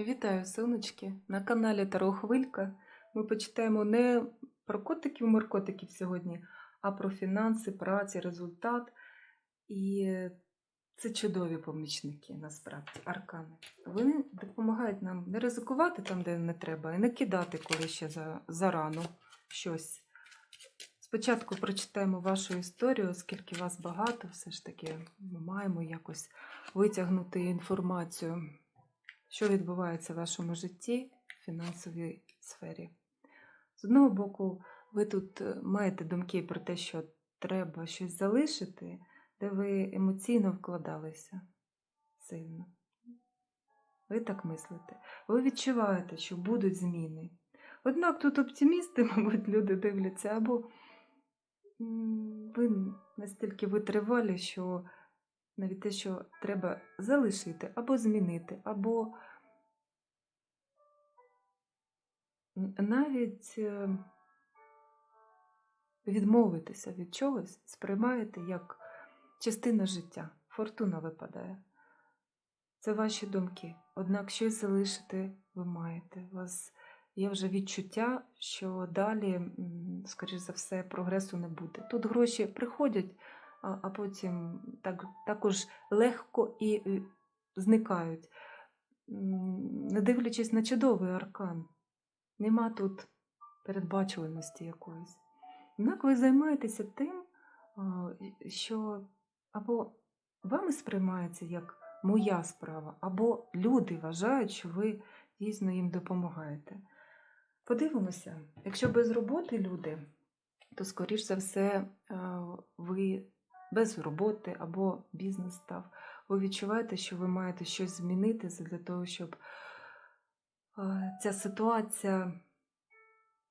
Вітаю, сонечки! На каналі Таро Хвилька. Ми почитаємо не про котиків-моркотиків сьогодні, а про фінанси, праці, результат. І це чудові помічники, насправді, аркани. Вони допомагають нам не ризикувати там, де не треба, і не кидати, коли ще за, зарано щось. Спочатку прочитаємо вашу історію, оскільки вас багато, все ж таки ми маємо якось витягнути інформацію що відбувається в вашому житті в фінансовій сфері. З одного боку, ви тут е, маєте думки про те, що треба щось залишити, де ви емоційно вкладалися сильно. Ви так мислите. Ви відчуваєте, що будуть зміни. Однак тут оптимісти, мабуть, люди дивляться, або ви настільки витривалі, що навіть те, що треба залишити, або змінити, або навіть е, відмовитися від чогось сприймаєте як частина життя. Фортуна випадає. Це ваші думки. Однак щось залишити ви маєте. У вас є вже відчуття, що далі, скоріш за все, прогресу не буде. Тут гроші приходять, а, потім так, також легко і зникають. Не дивлячись на чудовий аркан, нема тут передбачуваності якоїсь. Однак ви займаєтеся тим, що або вами сприймається як моя справа, або люди вважають, що ви дійсно їм допомагаєте. Подивимося, якщо без роботи люди, то, скоріш за все, ви без роботи або бізнес став. Ви відчуваєте, що ви маєте щось змінити для того, щоб ця ситуація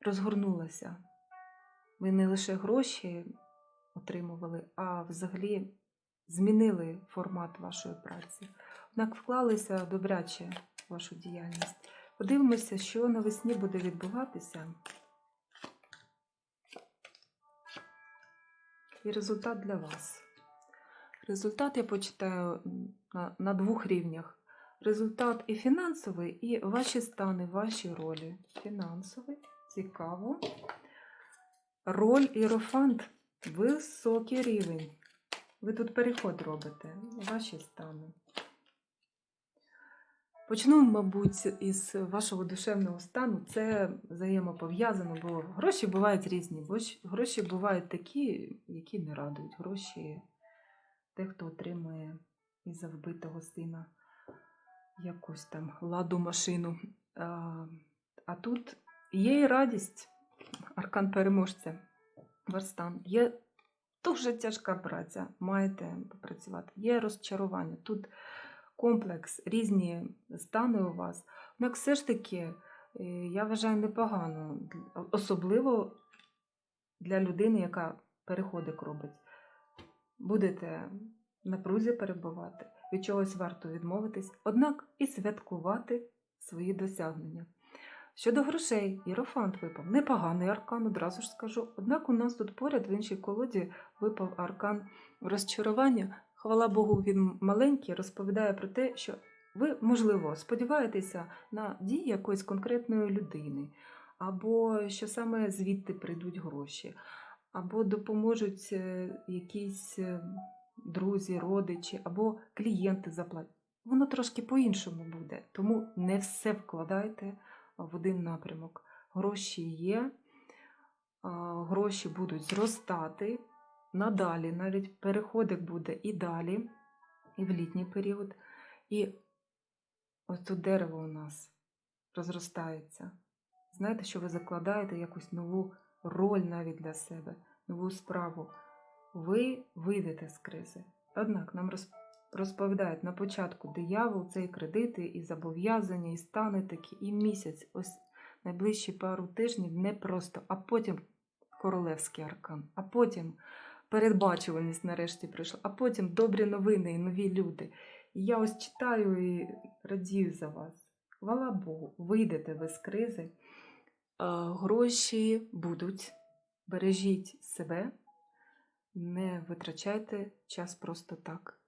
розгорнулася. Ви не лише гроші отримували, а взагалі змінили формат вашої праці. Однак вклалися добряче в вашу діяльність. Подивимося, що навесні буде відбуватися. І результат для вас. Результат я почитаю на, на двох рівнях. Результат і фінансовий, і ваші стани, ваші ролі. Фінансовий, цікаво. Роль іерофант високий рівень. Ви тут переход робите, ваші стани. Почну, мабуть, із вашого душевного стану. Це взаємопов'язано, бо гроші бувають різні. Бо гроші бувають такі, які не радують. Гроші дехто отримує із-за вбитого сина якусь там ладу машину. А, а тут є і радість, аркан переможця, Варстан. Є дуже тяжка праця, маєте попрацювати. Є розчарування. Тут комплекс, різні стани у вас. Однак все ж таки, е, я вважаю непогано, особливо для людини, яка переходик робить. Будете в напрузі перебувати, від чогось варто відмовитись, однак і святкувати свої досягнення. Щодо грошей, Єрофант випав. Непоганий аркан, одразу ж скажу. Однак у нас тут поряд в іншій колоді випав аркан розчарування. Хвала Богу, він маленький, розповідає про те, що ви, можливо, сподіваєтеся на дії якоїсь конкретної людини, або що саме звідти прийдуть гроші, або допоможуть е, якісь е, друзі, родичі, або клієнти заплатять. Воно трошки по-іншому буде, тому не все вкладайте в один напрямок. Гроші є, гроші будуть зростати надалі, навіть переходик буде і далі, і в літній період. І ось тут дерево у нас розростається. Знаєте, що ви закладаєте якусь нову роль навіть для себе, нову справу. Ви вийдете з кризи. Однак нам розповідають на початку диявол, це і кредити, і зобов'язання, і стани такі, і місяць. Ось найближчі пару тижнів непросто, а потім королевський аркан, а потім передбачуваність нарешті прийшла, а потім добрі новини і нові люди. І я ось читаю і радію за вас. Хвала Богу, вийдете ви з кризи, гроші будуть, бережіть себе, не витрачайте час просто так.